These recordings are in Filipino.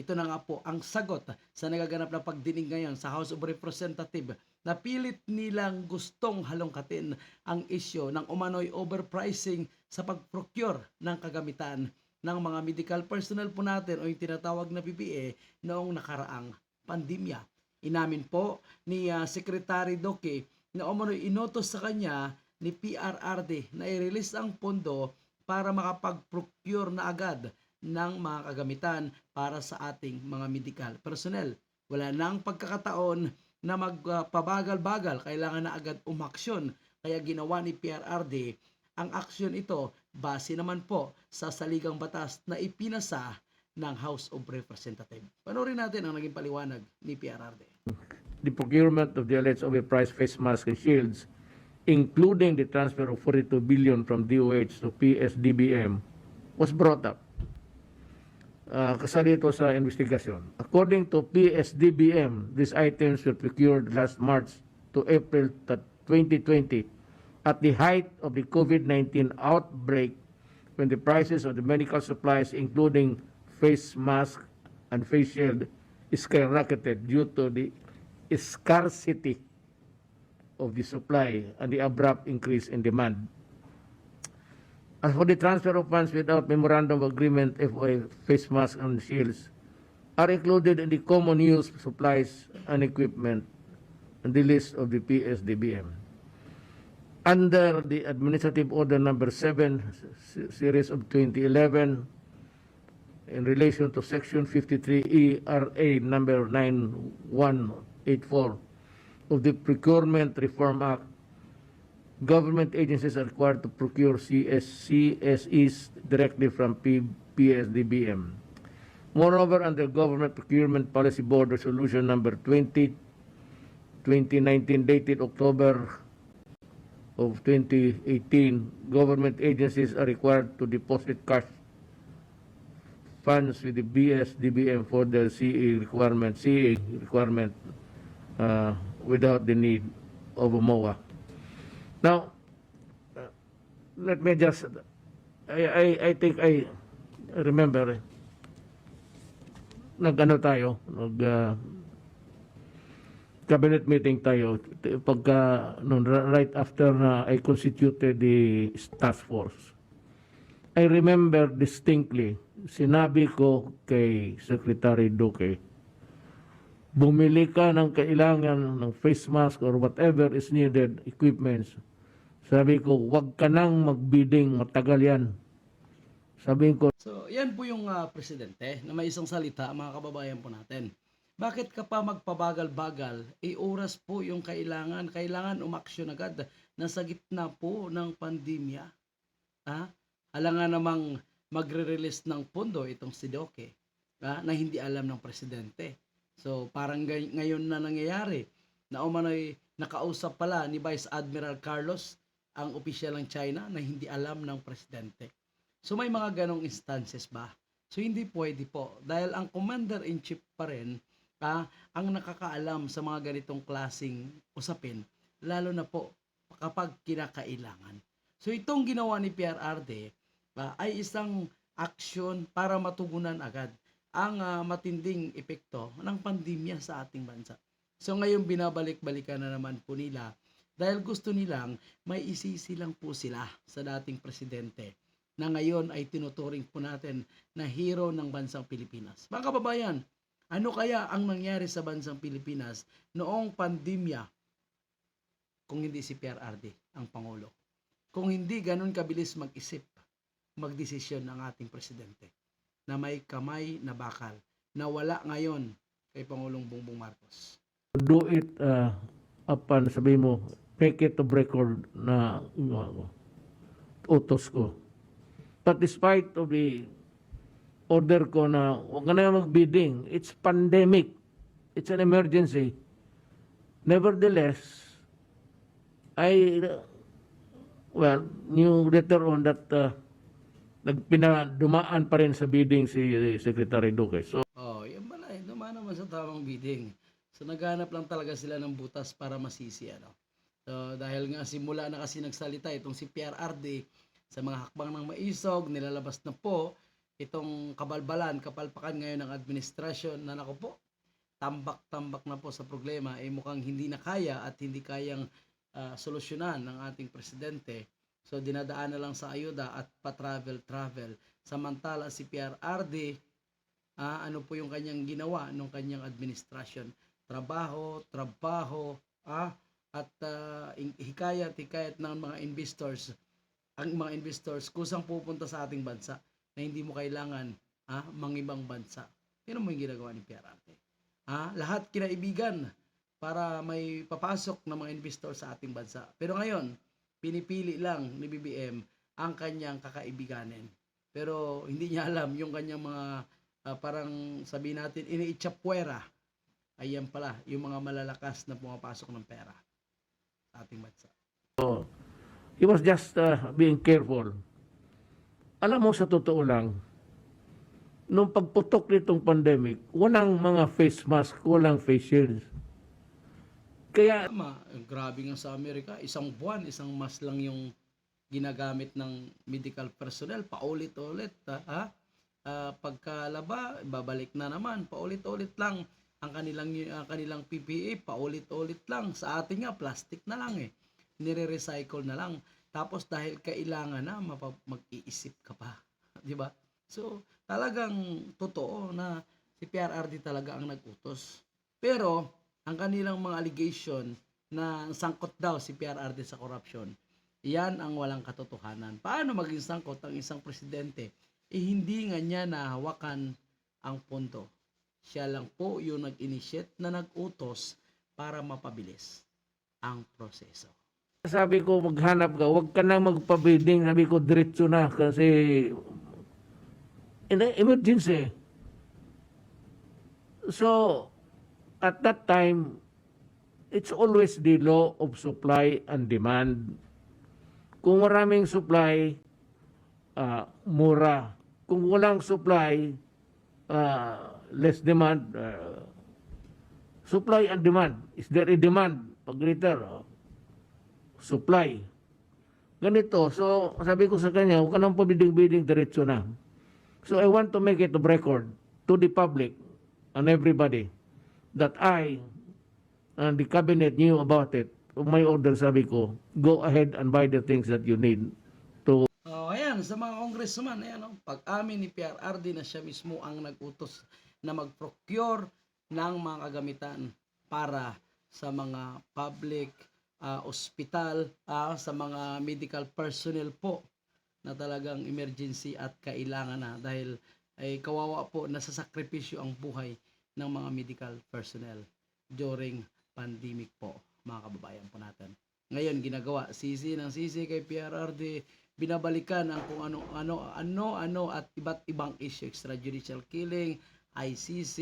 Ito na nga po ang sagot sa nagaganap na pagdinig ngayon sa House of Representatives na pilit nilang gustong halongkatin ang isyo ng umano'y overpricing sa pag-procure ng kagamitan ng mga medical personnel po natin o yung tinatawag na PPE noong nakaraang pandemya. Inamin po ni ah, Secretary Doke na umano'y inotos sa kanya ni PRRD na i-release ang pondo para makapag-procure na agad ng mga kagamitan para sa ating mga medical personnel. Wala nang pagkakataon na magpabagal-bagal, kailangan na agad umaksyon. Kaya ginawa ni PRRD ang aksyon ito base naman po sa saligang batas na ipinasa ng House of Representatives. Panoorin natin ang naging paliwanag ni PRRD. the procurement of the alleged overpriced face masks and shields, including the transfer of 42 billion from DOH to PSDBM, was brought up. Uh, kasali ito sa investigasyon. According to PSDBM, these items were procured last March to April ta- 2020 at the height of the COVID-19 outbreak when the prices of the medical supplies, including face mask and face shield, skyrocketed due to the scarcity of the supply and the abrupt increase in demand. As for the transfer of funds without memorandum of agreement, FOA face masks and shields are included in the common use supplies and equipment and the list of the PSDBM. Under the Administrative Order Number 7, Series of 2011, in relation to Section 53E RA Number 9184 of the Procurement Reform Act, government agencies are required to procure CS, CSEs directly from P, PSDBM. Moreover, under Government Procurement Policy Board Resolution Number 20, 2019 dated October of 2018, government agencies are required to deposit cash funds with the BSDBM for the CE requirement, CE requirement uh, without the need of a MOA. Now, uh, let me just, I, I, I think I remember, eh, nag-ano tayo, nag, uh, cabinet meeting tayo, pagka, no, right after na I constituted the task force. I remember distinctly, sinabi ko kay Secretary Duque, bumili ka ng kailangan ng face mask or whatever is needed, equipments. Sabi ko, wag ka nang magbidding, matagal yan. Sabi ko, So, yan po yung ah, presidente na may isang salita, mga kababayan po natin. Bakit ka pa magpabagal-bagal? Eh, oras po yung kailangan. Kailangan umaksyon agad. Nasa gitna po ng pandemya. Ha? Alangan namang magre-release ng pondo itong si Doke ha? na hindi alam ng presidente. So, parang gay- ngayon na nangyayari na umano'y nakausap pala ni Vice Admiral Carlos ang opisyal ng China na hindi alam ng presidente. So may mga ganong instances ba? So hindi pwede po dahil ang commander-in-chief pa rin ah, ang nakakaalam sa mga ganitong klasing usapin lalo na po kapag kinakailangan. So itong ginawa ni PRRD ah, ay isang aksyon para matugunan agad ang ah, matinding epekto ng pandemya sa ating bansa. So ngayon binabalik-balikan na naman po nila dahil gusto nilang may isisi lang po sila sa dating presidente na ngayon ay tinuturing po natin na hero ng bansang Pilipinas. Mga kababayan, ano kaya ang nangyari sa bansang Pilipinas noong pandemya kung hindi si PRRD ang Pangulo? Kung hindi ganun kabilis mag-isip, magdesisyon ng ating presidente na may kamay na bakal na wala ngayon kay Pangulong Bongbong Marcos. do it uh, upon, sabi mo, make it of record na utos ko. But despite of the order ko na huwag ka na mag-bidding, it's pandemic, it's an emergency. Nevertheless, I, well, knew later on that uh, nagpinadumaan pa rin sa bidding si Secretary Duque. So, Oh, yan pala eh. Dumaan naman sa tamang bidding. So naghanap lang talaga sila ng butas para masisi ano. So dahil nga simula na kasi nagsalita itong si PRRD sa mga hakbang ng maisog, nilalabas na po itong kabalbalan, kapalpakan ngayon ng administrasyon na nako po, tambak-tambak na po sa problema, eh mukhang hindi na kaya at hindi kayang ah, solusyonan ng ating presidente. So dinadaan na lang sa ayuda at pa-travel-travel. Samantala si PRRD, ah, ano po yung kanyang ginawa nung kanyang administrasyon? Trabaho, trabaho, ah, at in- hikayat, hikayat ng mga investors, ang mga investors kusang pupunta sa ating bansa na hindi mo kailangan ah, mangibang bansa. Tingnan mo yung ginagawa ni PRRD. Ah, lahat kinaibigan para may papasok na mga investor sa ating bansa. Pero ngayon, pinipili lang ni BBM ang kanyang kakaibiganin. Pero hindi niya alam yung kanyang mga ah, parang sabihin natin iniitsapwera. Ayan pala, yung mga malalakas na pumapasok ng pera sa ating bansa. He was just uh, being careful. Alam mo, sa totoo lang, nung pagputok nitong pandemic, walang mga face mask, walang face shields. Kaya, eh, grabe nga sa Amerika, isang buwan, isang mas lang yung ginagamit ng medical personnel, paulit-ulit, ha? Ah, pagkalaba, babalik na naman, paulit-ulit lang ang kanilang ang kanilang PPE, paulit-ulit lang. Sa atin nga plastic na lang eh. Nire-recycle na lang. Tapos dahil kailangan na mag-iisip ka pa, 'di ba? So, talagang totoo na si PRRD talaga ang nag-utos. Pero ang kanilang mga allegation na sangkot daw si PRRD sa corruption, yan ang walang katotohanan. Paano maging sangkot ang isang presidente? Eh hindi nga niya nahawakan ang pondo. Siya lang po yung nag-initiate na nag-utos para mapabilis ang proseso. sabi ko, maghanap ka, huwag ka na magpabiding. Sabi ko, diretso na kasi in emergency. So, at that time, it's always the law of supply and demand. Kung maraming supply, ah, mura. Kung walang supply, ah, less demand. ah, supply and demand. Is there a demand? Pag greater, oh, supply. Ganito, so sabi ko sa kanya, huwag ka nang pabiding-biding, diretso na. So I want to make it of record to the public and everybody that I and the cabinet knew about it. My order, sabi ko, go ahead and buy the things that you need to Oh, ayan, sa mga congressman, ayan, oh, pag-amin ni PRRD na siya mismo ang nag-utos na mag-procure ng mga kagamitan para sa mga public ah, ospital, ah, sa mga medical personnel po na talagang emergency at kailangan na dahil ay kawawa po nasasakripisyo ang buhay ng mga medical personnel during pandemic po, mga kababayan po natin. Ngayon ginagawa sisi ng sisi kay PRRD binabalikan ang kung ano ano ano ano at iba't ibang issue extrajudicial killing, ICC,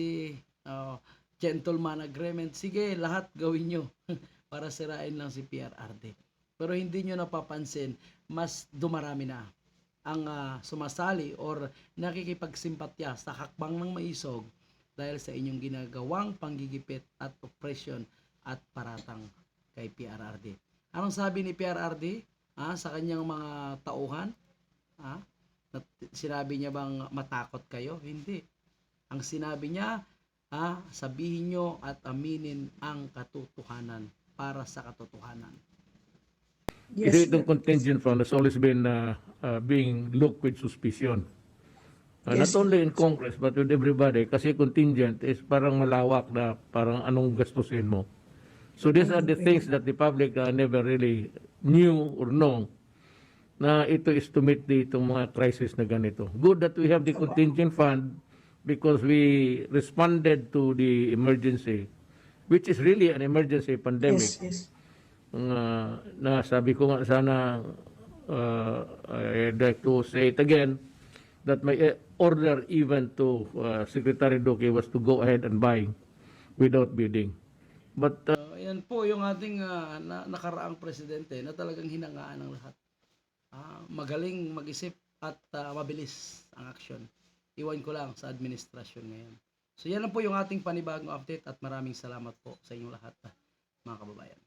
uh, gentleman agreement. Sige, lahat gawin nyo para sirain lang si PRRD. Pero hindi nyo napapansin, mas dumarami na ang ah, sumasali or nakikipagsimpatya sa hakbang ng maisog dahil sa inyong ginagawang panggigipit at oppression at paratang kay PRRD. Anong sabi ni PRRD ah, sa kanyang mga tauhan? Ah, nat- sinabi niya bang matakot kayo? Hindi. Ang sinabi niya, ah, sabihin nyo at aminin ang katotohanan para sa katotohanan. Yes, itong contingent fund has always been uh, uh, being looked with suspicion. Uh, Yes. Not only in Congress but with everybody kasi contingent is parang malawak na parang anong gastusin mo. So these are the things that the public uh, never really knew or know na ito is to meet the, itong mga crisis na ganito. Good that we have the contingent fund because we responded to the emergency which is really an emergency pandemic Yes, yes. nga na sabi ko nga sana uh, I'd like to say it again that my uh, order even to uh, Secretary Duque was to go ahead and buy without bidding. But uh, Uh, yan po yung ating ah, na, nakaraang presidente na talagang hinangaan ng lahat. Ah, magaling mag-isip at ah, mabilis ang aksyon. Iwan ko lang sa administrasyon ngayon. So yan lang po yung ating panibagong update at maraming salamat po sa inyong lahat ah, mga kababayan.